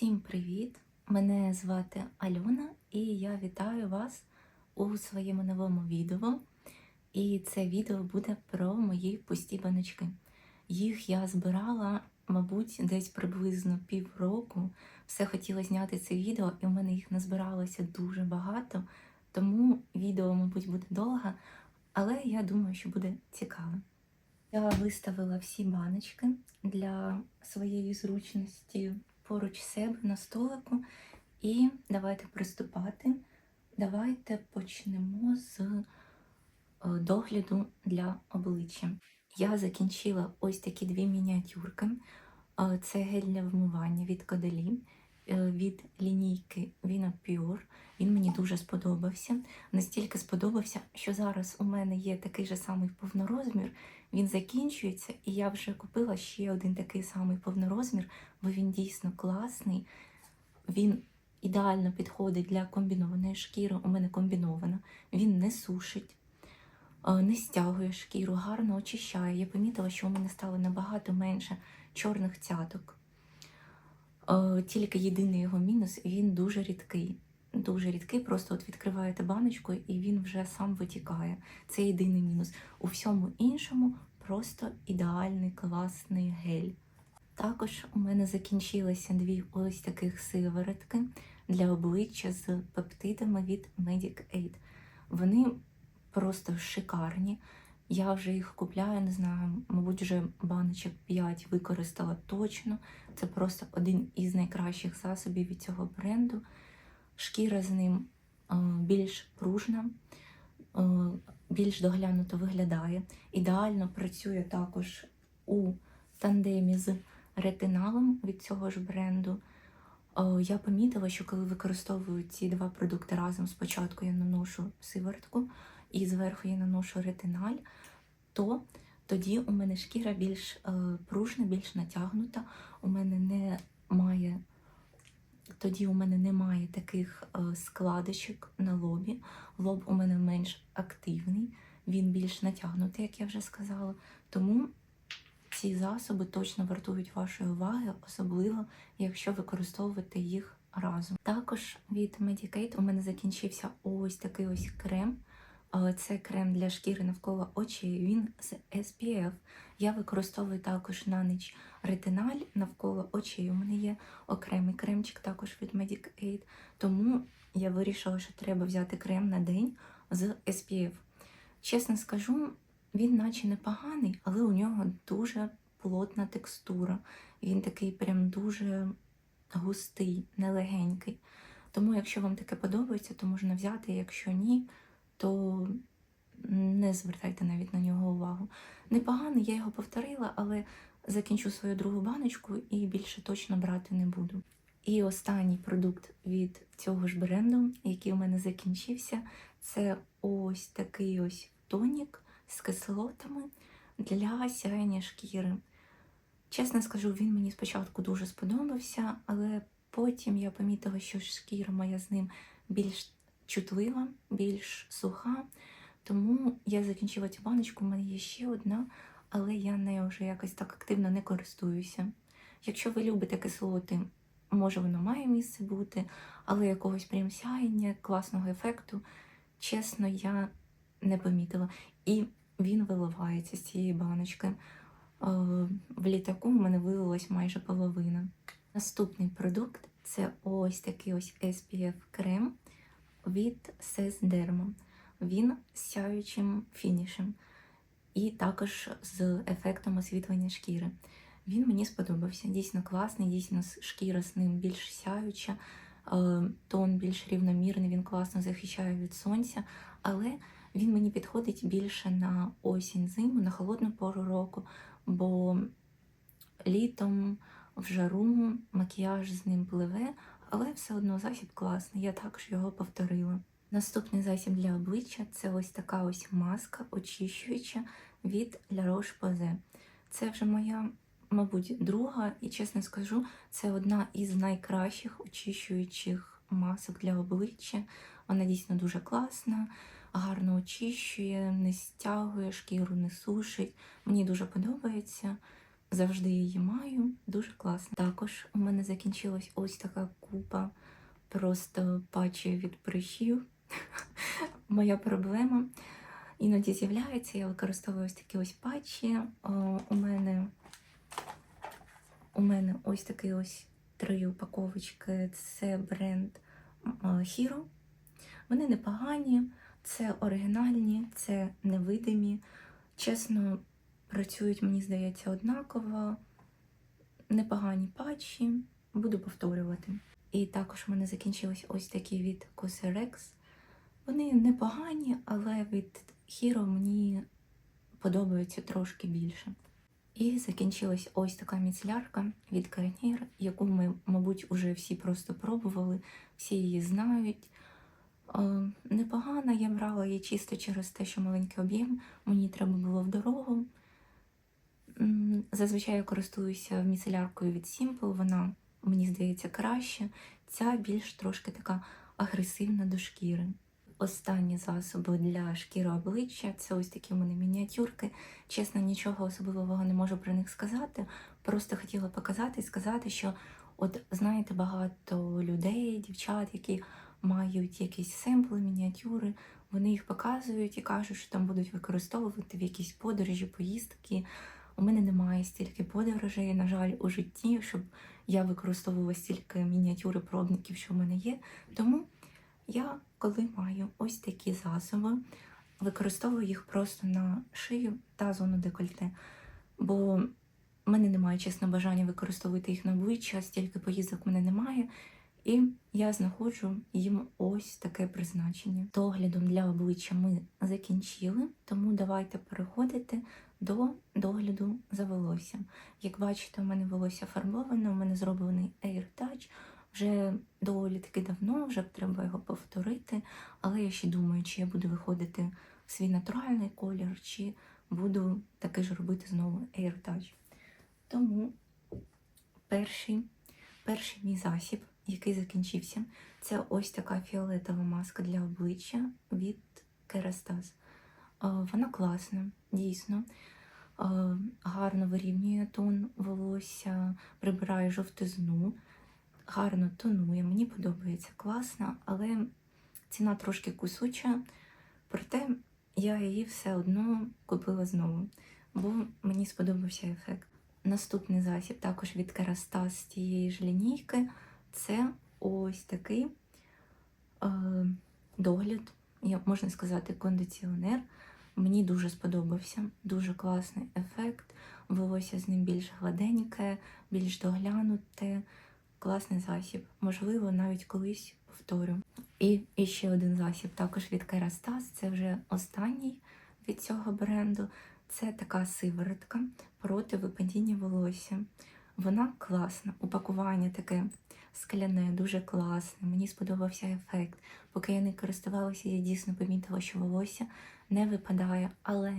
Всім привіт! Мене звати Альона і я вітаю вас у своєму новому відео. І це відео буде про мої пусті баночки. Їх я збирала, мабуть, десь приблизно півроку. Все хотіла зняти це відео, і в мене їх назбиралося дуже багато, тому відео, мабуть, буде довго, але я думаю, що буде цікаво. Я виставила всі баночки для своєї зручності поруч себе на столику. І давайте приступати. Давайте почнемо з е, догляду для обличчя. Я закінчила ось такі дві мініатюрки. Е, Це гель для вмивання від Каделі від лінійки Vino Pure. Він мені дуже сподобався. Настільки сподобався, що зараз у мене є такий же самий повнорозмір. Він закінчується, і я вже купила ще один такий самий повнорозмір, бо він дійсно класний. Він ідеально підходить для комбінованої шкіри. У мене комбінована. Він не сушить, е, не стягує шкіру, гарно очищає. Я помітила, що у мене стало набагато менше чорних цяток. Е, Тільки єдиний його мінус він дуже рідкий. Дуже рідкий, просто от відкриваєте баночку і він вже сам витікає. Це єдиний мінус. У всьому іншому просто ідеальний класний гель. Також у мене закінчилися дві ось таких сиворотки для обличчя з пептидами від Medic Aid. Вони просто шикарні. Я вже їх купляю, не знаю, мабуть, вже баночок 5 використала точно. Це просто один із найкращих засобів від цього бренду. Шкіра з ним більш пружна, більш доглянуто виглядає. Ідеально працює також у тандемі з ретиналом від цього ж бренду. Я помітила, що коли використовую ці два продукти разом, спочатку я наношу сиворотку і зверху я наношу ретиналь, то тоді у мене шкіра більш пружна, більш натягнута. У мене немає, тоді у мене немає таких е, складочок на лобі. Лоб у мене менш активний, він більш натягнутий, як я вже сказала. Тому ці засоби точно вартують вашої уваги, особливо якщо використовувати їх разом. Також від Medicate у мене закінчився ось такий ось крем. Це крем для шкіри навколо очей. Він з SPF. Я використовую також на ніч ретиналь навколо очей. У мене є окремий кремчик також від Medic Aid. Тому я вирішила, що треба взяти крем на день з SPF. Чесно скажу, він наче непоганий, але у нього дуже плотна текстура. Він такий прям дуже густий, нелегенький. Тому, якщо вам таке подобається, то можна взяти, якщо ні, то не звертайте навіть на нього увагу. Непоганий, я його повторила, але закінчу свою другу баночку і більше точно брати не буду. І останній продукт від цього ж бренду, який у мене закінчився, це ось такий ось тонік з кислотами для сяєння шкіри. Чесно скажу, він мені спочатку дуже сподобався, але потім я помітила, що шкіра моя з ним більш чутлива, більш суха. Тому я закінчила цю баночку, у мене є ще одна, але я нею вже якось так активно не користуюся. Якщо ви любите кислоти, може воно має місце бути, але якогось прям сяєння, класного ефекту, чесно, я не помітила. І він виливається з цієї баночки. Е, В літаку в мене вилилась майже половина. Наступний продукт це ось такий ось SPF крем від Derma. Він з сяючим фінішем і також з ефектом освітлення шкіри. Він мені сподобався. Дійсно класний, дійсно шкіра з ним більш сяюча, е, тон більш рівномірний, він класно захищає від сонця, але він мені підходить більше на осінь зиму, на холодну пору року, бо літом в жару макіяж з ним пливе, але все одно засіб класний, я також його повторила. Наступний засіб для обличчя це ось така ось маска очищуюча від La Roche-Posay. Це вже моя, мабуть, друга, і чесно скажу, це одна із найкращих очищуючих масок для обличчя. Вона дійсно дуже класна, гарно очищує, не стягує, шкіру не сушить. Мені дуже подобається. Завжди її маю. Дуже класно. Також у мене закінчилась ось така купа просто патчів від прищів. Моя проблема. Іноді з'являється, я використовую ось такі ось патчі. О, у мене у мене ось такий ось три упаковочки. Це бренд е, Hero. Вони непогані, це оригінальні, це невидимі. Чесно, працюють, мені здається, однаково. Непогані патчі. Буду повторювати. І також в мене закінчились ось такі від Cosrx. Вони непогані, але від Hero мені подобаються трошки більше. І закінчилась ось така міцелярка від Garnier, яку ми, мабуть, уже всі просто пробували, всі її знають. Е, непогана, я брала її чисто через те, що маленький об'єм, мені треба було в дорогу. Зазвичай я користуюся міцеляркою від Simple, вона, мені здається, краще. Ця більш трошки така агресивна до шкіри. Останні засоби для шкіри обличчя це ось такі у мене мініатюрки. Чесно, нічого особливого не можу про них сказати. Просто хотіла показати і сказати, що от знаєте, багато людей, дівчат, які мають якісь семпли, мініатюри, вони їх показують і кажуть, що там будуть використовувати в якісь подорожі, поїздки. У мене немає стільки подорожей, на жаль, у житті, щоб я використовувала стільки мініатюри пробників, що в мене є. Тому я, коли маю ось такі засоби, використовую їх просто на шию та зону декольте. Бо в мене немає, чесно, бажання використовувати їх на обличчя, стільки поїздок в мене немає. І я знаходжу їм ось таке призначення. Доглядом для обличчя ми закінчили, тому давайте переходити до догляду за волоссям. Як бачите, у мене волосся фарбоване, у мене зроблений Air Touch. Вже доволі таки давно, вже треба його повторити, але я ще думаю, чи я буду виходити в свій натуральний колір, чи буду таки ж робити знову Air Touch. Тому перший, перший мій засіб, який закінчився, це ось така фіолетова маска для обличчя від Kerastase. Вона класна, дійсно. Гарно вирівнює тон волосся, прибирає жовтизну, гарно тонує. Мені подобається класно, але ціна трошки кусуча. Проте я її все одно купила знову, бо мені сподобався ефект. Наступний засіб також від Kerastase з тієї ж лінійки. Це ось такий е, догляд, можна сказати, кондиціонер. Мені дуже сподобався, дуже класний ефект. Волосся з ним більш гладеньке, більш доглянуте. Класний засіб. Можливо, навіть колись повторю. І, і ще один засіб також від Kerastase. Це вже останній від цього бренду. Це така сиворотка проти випадіння волосся. Вона класна. Упакування таке скляне, дуже класне. Мені сподобався ефект. Поки я не користувалася, я дійсно помітила, що волосся не випадає, але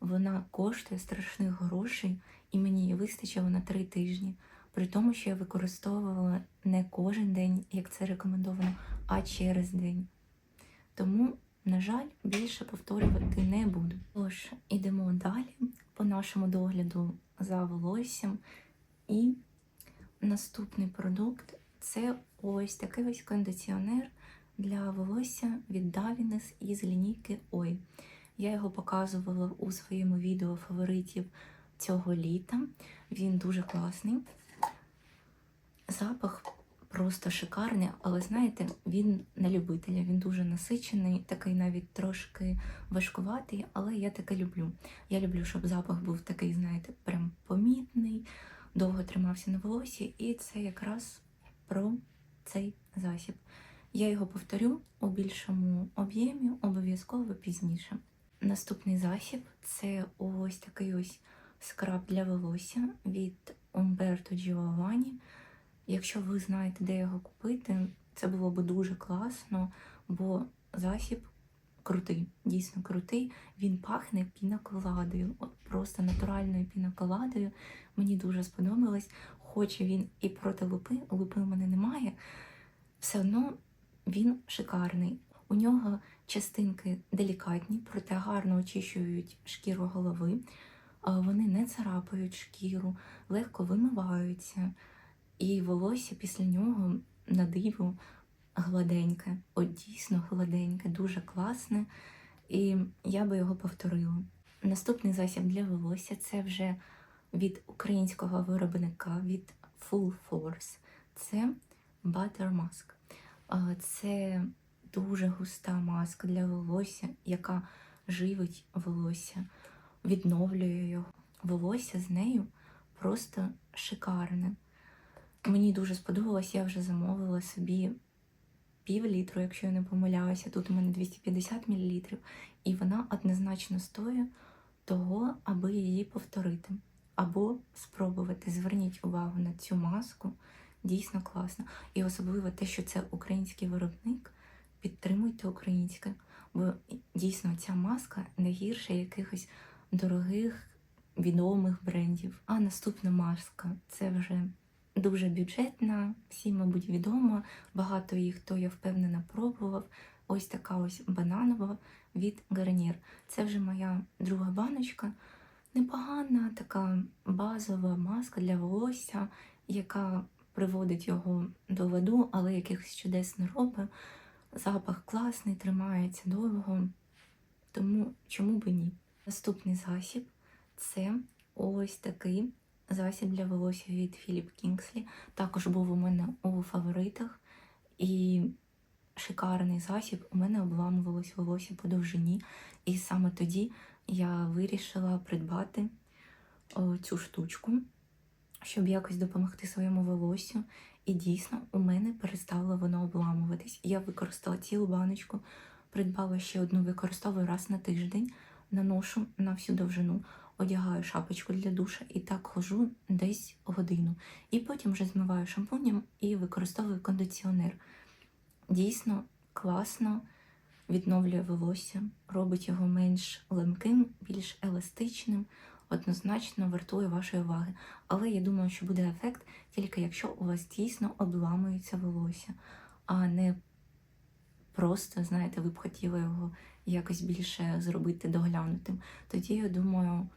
вона коштує страшних грошей, і мені її вистачило на три тижні. При тому, що я використовувала не кожен день, як це рекомендовано, а через день. Тому, на жаль, більше повторювати не буду. Тож, ідемо далі по нашому догляду за волоссям. І наступний продукт це ось такий ось кондиціонер для волосся від Davines із лінійки Ой. Я його показувала у своєму відео фаворитів цього літа. Він дуже класний. Запах просто шикарний, але знаєте, він на любителя, він дуже насичений, такий навіть трошки важкуватий, але я таке люблю. Я люблю, щоб запах був такий, знаєте, прям помітний, довго тримався на волосі, і це якраз про цей засіб. Я його повторю у більшому об'ємі, обов'язково пізніше. Наступний засіб це ось такий ось скраб для волосся від Umberto Giovanni. Якщо ви знаєте, де його купити, це було б дуже класно, бо засіб крутий, дійсно крутий. Він пахне пінаколадою, от просто натуральною пінаколадою. Мені дуже сподобалось. Хоч він і проти лупи, лупи в мене немає, все одно він шикарний. У нього частинки делікатні, проте гарно очищують шкіру голови. вони не царапають шкіру, легко вимиваються, і волосся після нього на диво гладеньке, от дійсно гладеньке, дуже класне, і я би його повторила. Наступний засіб для волосся це вже від українського виробника від Full Force. Це Butter Mask. Це дуже густа маска для волосся, яка живить волосся, відновлює його. Волосся з нею просто шикарне. Мені дуже сподобалось, я вже замовила собі пів літру, якщо я не помиляюся. Тут у мене 250 мл, і вона однозначно стоїть того, аби її повторити або спробувати. Зверніть увагу на цю маску, дійсно класно. І особливо те, що це український виробник, підтримуйте українське, бо дійсно ця маска не гірше якихось дорогих відомих брендів. А наступна маска це вже дуже бюджетна, всім, мабуть, відомо. Багато їх, хто я впевнена, пробував. Ось така ось бананова від Garnier. Це вже моя друга баночка. Непогана така базова маска для волосся, яка приводить його до ладу, але якихось чудес не робить. Запах класний, тримається довго, тому чому би ні? Наступний засіб це ось такий засіб для волосся від Philip Kingsley. Також був у мене у фаворитах. І шикарний засіб. У мене обламувалось волосся по довжині. І саме тоді я вирішила придбати о, цю штучку, щоб якось допомогти своєму волосю. І дійсно у мене перестало воно обламуватись. Я використала цілу баночку, придбала ще одну, використовую раз на тиждень, наношу на всю довжину, одягаю шапочку для душа і так хожу десь годину. І потім вже змиваю шампунем і використовую кондиціонер. Дійсно класно відновлює волосся, робить його менш лемким, більш еластичним, однозначно вартує вашої уваги. Але я думаю, що буде ефект тільки якщо у вас дійсно обламується волосся, а не просто, знаєте, ви б хотіли його якось більше зробити доглянутим. Тоді, я думаю,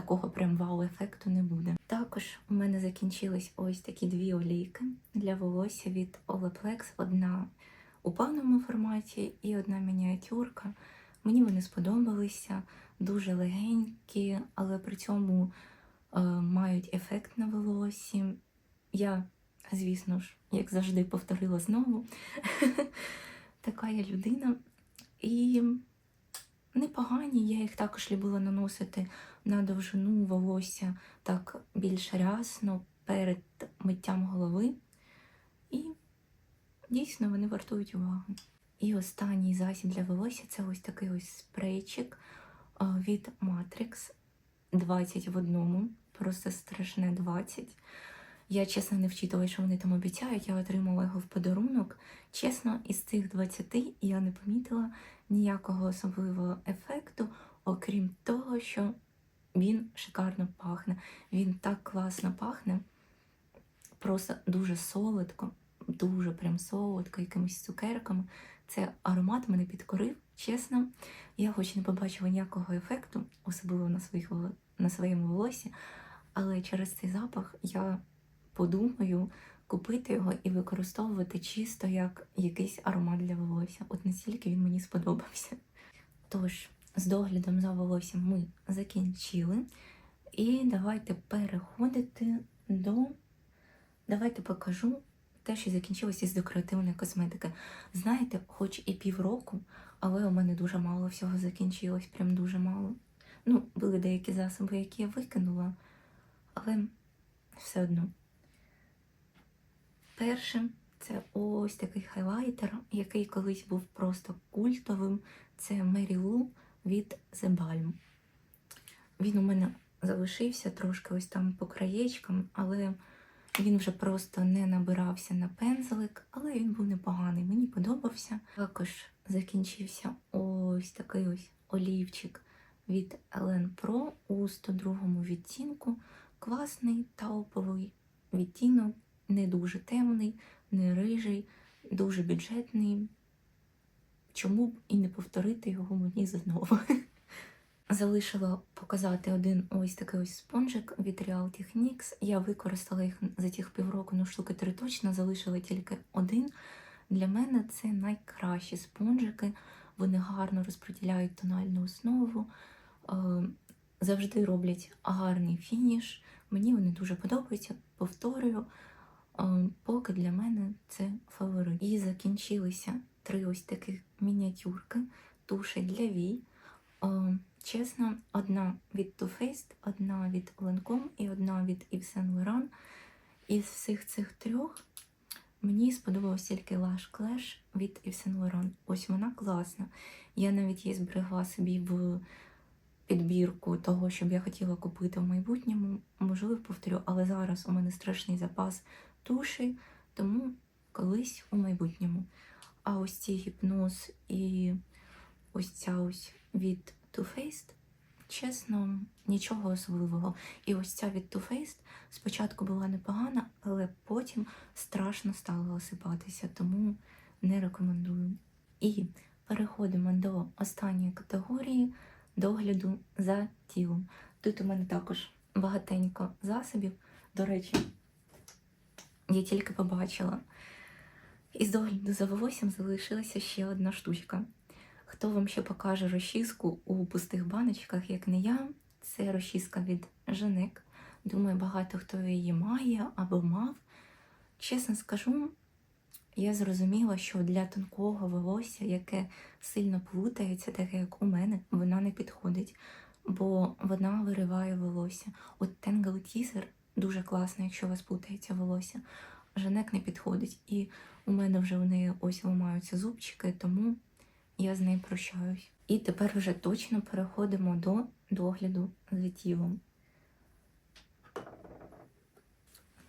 такого прям вау-ефекту не буде. Також у мене закінчились ось такі дві олійки для волосся від Olaplex. Одна у повному форматі і одна мініатюрка. Мені вони сподобалися, дуже легенькі, але при цьому е, мають ефект на волосі. Я, звісно ж, як завжди, повторила знову. Така я людина. І непогані, я їх також любила наносити на довжину волосся так більш рясно перед миттям голови. І дійсно вони вартують уваги. І останній засіб для волосся це ось такий ось спрейчик від Matrix 20 в одному. Просто страшне 20. Я чесно не вчитала, що вони там обіцяють. Я отримала його в подарунок. Чесно, із цих 20 я не помітила ніякого особливого ефекту, окрім того, що він шикарно пахне. Він так класно пахне, просто дуже солодко, дуже прям солодко, якимись цукерками. Це аромат мене підкорив. Чесно, я хоч не побачила ніякого ефекту, особливо на своїх на своєму волосі, але через цей запах я подумаю купити його і використовувати чисто як якийсь аромат для волосся. От настільки він мені сподобався. Тож, з доглядом за волоссям ми закінчили. І давайте переходити до. Давайте покажу те, що закінчилося з декоративної косметики. Знаєте, хоч і півроку, але у мене дуже мало всього закінчилось, прям дуже мало. Ну, були деякі засоби, які я викинула, але все одно. Першим це ось такий хайлайтер, який колись був просто культовим. Це Mary Lou від The Balm. Він у мене залишився трошки ось там по краєчкам, але він вже просто не набирався на пензлик, але він був непоганий, мені подобався. Також закінчився ось такий ось олівчик від Ellen Pro у 102 відтінку. Класний тауповий відтінок, не дуже темний, не рижий, дуже бюджетний. Чому б і не повторити його мені знову? залишила показати один ось такий ось спонжик від Real Techniques. Я використала їх за тих півроку, ну штуки три точно, залишила тільки один. Для мене це найкращі спонжики. Вони гарно розподіляють тональну основу, е, завжди роблять гарний фініш. Мені вони дуже подобаються. Повторюю, поки для мене це фаворит. І закінчилися три ось таких мініатюрки, туші для вій. Е, Чесно, одна від Too Faced, одна від Lancome і одна від Yves Saint Laurent. Із всіх цих трьох мені сподобався тільки Lash Clash від Yves Saint Laurent. Ось вона класна. Я навіть її зберегла собі в підбірку того, щоб я хотіла купити в майбутньому. Можливо, повторю, але зараз у мене страшний запас туші, тому колись у майбутньому. А ось ці гіпноз і ось ця ось від Too Faced, чесно, нічого особливого. І ось ця від Too Faced спочатку була непогана, але потім страшно стала осипатися, тому не рекомендую. І переходимо до останньої категорії догляду за тілом. Тут у мене також багатенько засобів. До речі, я тільки побачила. Із догляду за волоссям залишилася ще одна штучка. Хто вам ще покаже розчіску у пустих баночках, як не я, це розчіска від Женек. Думаю, багато хто її має або мав. Чесно скажу, я зрозуміла, що для тонкого волосся, яке сильно плутається, таке як у мене, вона не підходить, бо вона вириває волосся. От Tangle Teaser дуже класно, якщо у вас плутається волосся. Женек не підходить. І у мене вже в неї ось ламаються зубчики, тому я з нею прощаюсь. І тепер вже точно переходимо до догляду за тілом.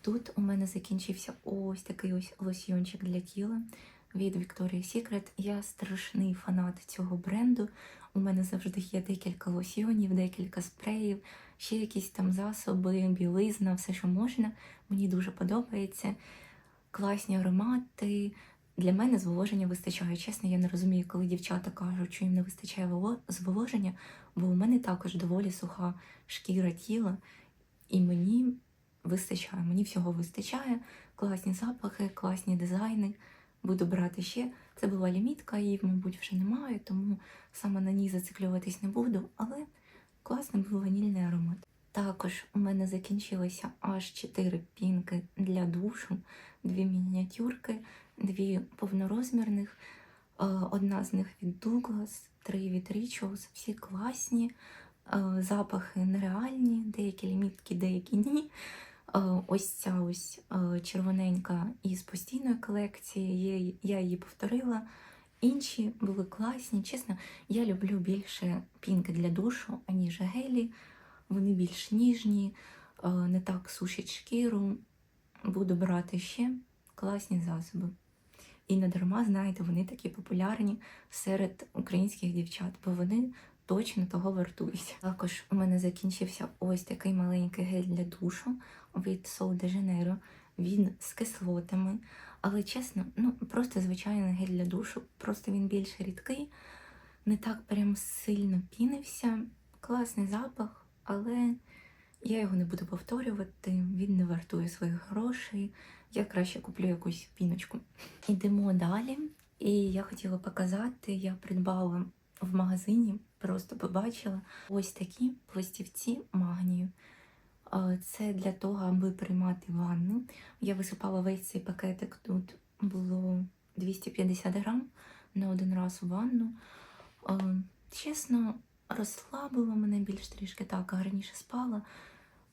Тут у мене закінчився ось такий ось лосьйончик для тіла від Victoria's Secret. Я страшний фанат цього бренду. У мене завжди є декілька лосьйонів, декілька спреїв, ще якісь там засоби, білизна, все, що можна. Мені дуже подобається. Класні аромати. Для мене зволоження вистачає. Чесно, я не розумію, коли дівчата кажуть, що їм не вистачає зволоження, бо у мене також доволі суха шкіра тіла, і мені вистачає. Мені всього вистачає. Класні запахи, класні дизайни. Буду брати ще. Це була лімітка, її, мабуть, вже немає, тому саме на ній зациклюватись не буду, але класний був ванільний аромат. Також у мене закінчилося аж 4 пінки для душу, дві мініатюрки, дві повнорозмірних. Е, Одна з них від Douglas, три від Rituals, всі класні, е, запахи нереальні, деякі лімітки, деякі ні. Е, Ось ця ось е, червоненька із постійної колекції, я її повторила. Інші були класні. Чесно, я люблю більше пінки для душу, аніж гелі. Вони більш ніжні, е, не так сушать шкіру. Буду брати ще класні засоби. І не дарма, знаєте, вони такі популярні серед українських дівчат, бо вони точно того вартують. Також у мене закінчився ось такий маленький гель для душу від Sol de Janeiro. Він з кислотами. Але чесно, ну просто звичайний гель для душу, просто він більш рідкий, не так прям сильно пінився. Класний запах, але я його не буду повторювати, він не вартує своїх грошей. Я краще куплю якусь піночку. Ідемо далі. І я хотіла показати, я придбала в магазині, просто побачила ось такі пластівці магнію. Це для того, аби приймати ванну. Я висипала весь цей пакетик. Тут було 250 грам на один раз у ванну. Чесно, розслабило мене більш трішки так, гарніше спала.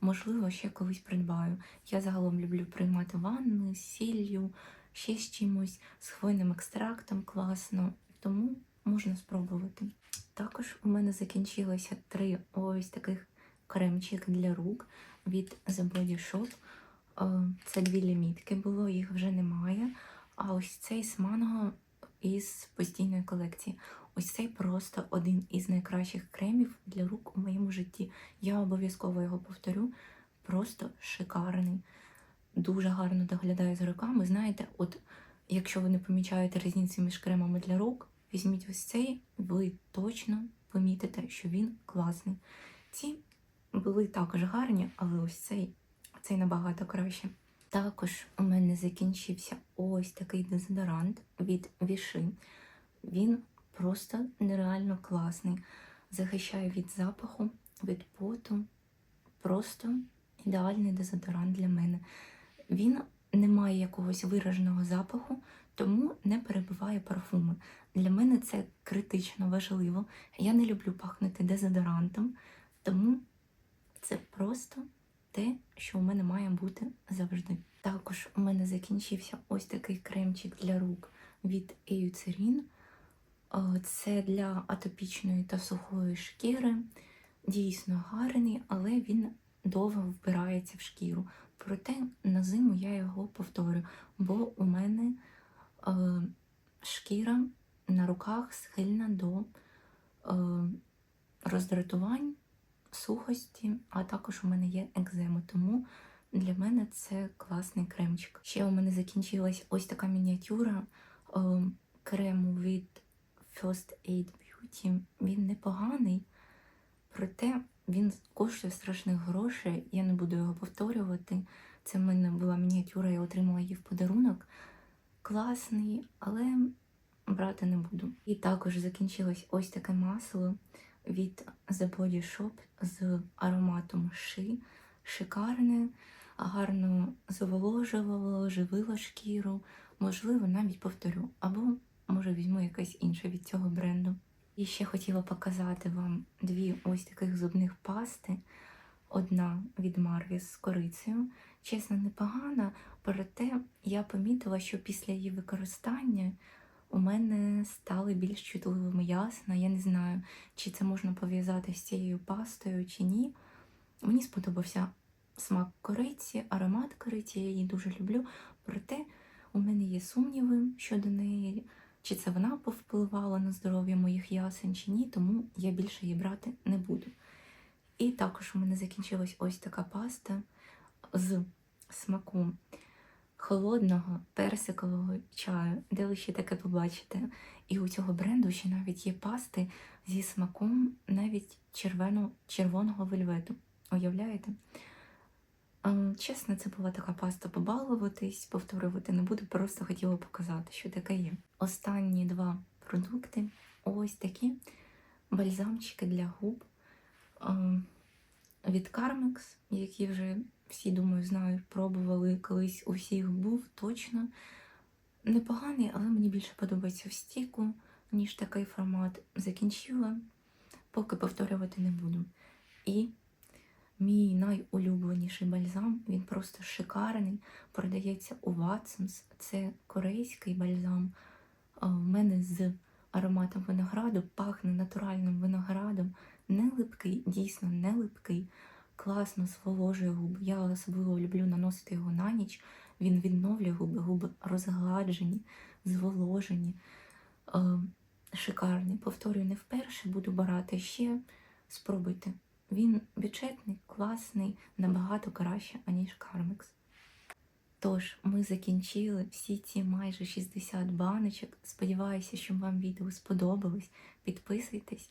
Можливо, ще колись придбаю. Я загалом люблю приймати ванни з сіллю, ще з чимось, з хвойним екстрактом класно, тому можна спробувати. Також у мене закінчилося три ось таких кремчик для рук від The Body Shop. Е, Це дві лімітки було, їх вже немає. А ось цей з манго із постійної колекції. Ось цей просто один із найкращих кремів для рук у моєму житті. Я обов'язково його повторю. Просто шикарний. Дуже гарно доглядає за руками. Знаєте, от якщо ви не помічаєте різниці між кремами для рук, візьміть ось цей, ви точно помітите, що він класний. Ці були також гарні, але ось цей, цей набагато краще. Також у мене закінчився ось такий дезодорант від Віши. Він просто нереально класний. Захищає від запаху, від поту. Просто ідеальний дезодорант для мене. Він не має якогось вираженого запаху, тому не перебиває парфуми. Для мене це критично важливо. Я не люблю пахнути дезодорантом, тому це просто те, що у мене має бути завжди. Також у мене закінчився ось такий кремчик для рук від Eucerin. Е, Це для атопічної та сухої шкіри. Дійсно гарний, але він довго вбирається в шкіру. Проте на зиму я його повторю, бо у мене е, шкіра на руках схильна до е, роздратувань, сухості, а також у мене є екзема, тому для мене це класний кремчик. Ще у мене закінчилась ось така мініатюра е, крему від First Aid Beauty. Він непоганий, проте він коштує страшних грошей. Я не буду його повторювати. Це в мене була мініатюра, я отримала її в подарунок. Класний, але брати не буду. І також закінчилось ось таке масло від The Body Shop з ароматом ши. Шикарне, гарно заволожувало, живило шкіру. Можливо, навіть повторю. Або, може, візьму якесь інше від цього бренду. І ще хотіла показати вам дві ось таких зубних пасти. Одна від Марві з корицею. Чесно, непогана, проте я помітила, що після її використання у мене стали більш чутливими ясна. Я не знаю, чи це можна пов'язати з цією пастою чи ні. Мені сподобався смак кориці, аромат кориці, я її дуже люблю. Проте у мене є сумніви щодо неї, чи це вона повпливала на здоров'я моїх ясен, чи ні, тому я більше її брати не буду. І також у мене закінчилась ось така паста з смаку холодного персикового чаю, де ви ще таке побачите. І у цього бренду ще навіть є пасти зі смаком навіть червоно, червоного вельвету. Уявляєте? Чесно, це була така паста побалуватись, повторювати не буду, просто хотіла показати, що таке є. Останні два продукти ось такі бальзамчики для губ від Carmex, які вже всі, думаю, знають, пробували колись у всіх був точно. Непоганий, але мені більше подобається в стіку, ніж такий формат. Закінчила, поки повторювати не буду. І Мій найулюбленіший бальзам, він просто шикарний. Продається у Watsons. Це корейський бальзам. В мене з ароматом винограду пахне натуральним виноградом. Не липкий, дійсно не липкий. Класно зволожує губи. Я особливо люблю наносити його на ніч. Він відновлює губи, губи розгладжені, зволожені. А, Шикарний. Повторюю, не вперше буду брати ще. Спробуйте. Він бюджетний, класний, набагато краще, аніж Carmex. Тож, ми закінчили всі ці майже 60 баночок. Сподіваюся, що вам відео сподобалось. Підписуйтесь